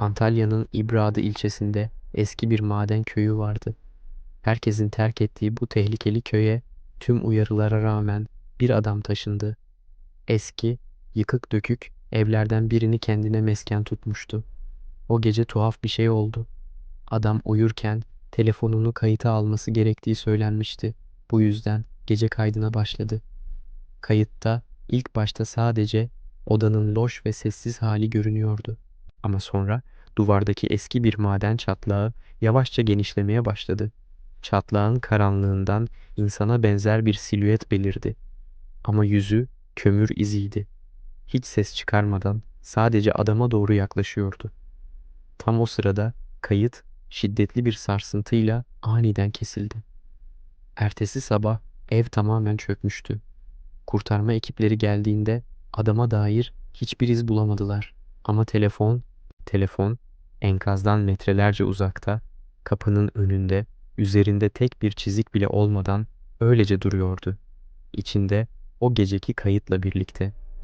Antalya'nın İbradı ilçesinde eski bir maden köyü vardı. Herkesin terk ettiği bu tehlikeli köye tüm uyarılara rağmen bir adam taşındı. Eski, yıkık dökük evlerden birini kendine mesken tutmuştu. O gece tuhaf bir şey oldu. Adam uyurken telefonunu kayıta alması gerektiği söylenmişti. Bu yüzden gece kaydına başladı. Kayıtta ilk başta sadece odanın loş ve sessiz hali görünüyordu. Ama sonra duvardaki eski bir maden çatlağı yavaşça genişlemeye başladı. Çatlağın karanlığından insana benzer bir silüet belirdi. Ama yüzü kömür iziydi. Hiç ses çıkarmadan sadece adama doğru yaklaşıyordu. Tam o sırada kayıt şiddetli bir sarsıntıyla aniden kesildi. Ertesi sabah ev tamamen çökmüştü. Kurtarma ekipleri geldiğinde adama dair hiçbir iz bulamadılar. Ama telefon, telefon enkazdan metrelerce uzakta, kapının önünde, üzerinde tek bir çizik bile olmadan öylece duruyordu. İçinde o geceki kayıtla birlikte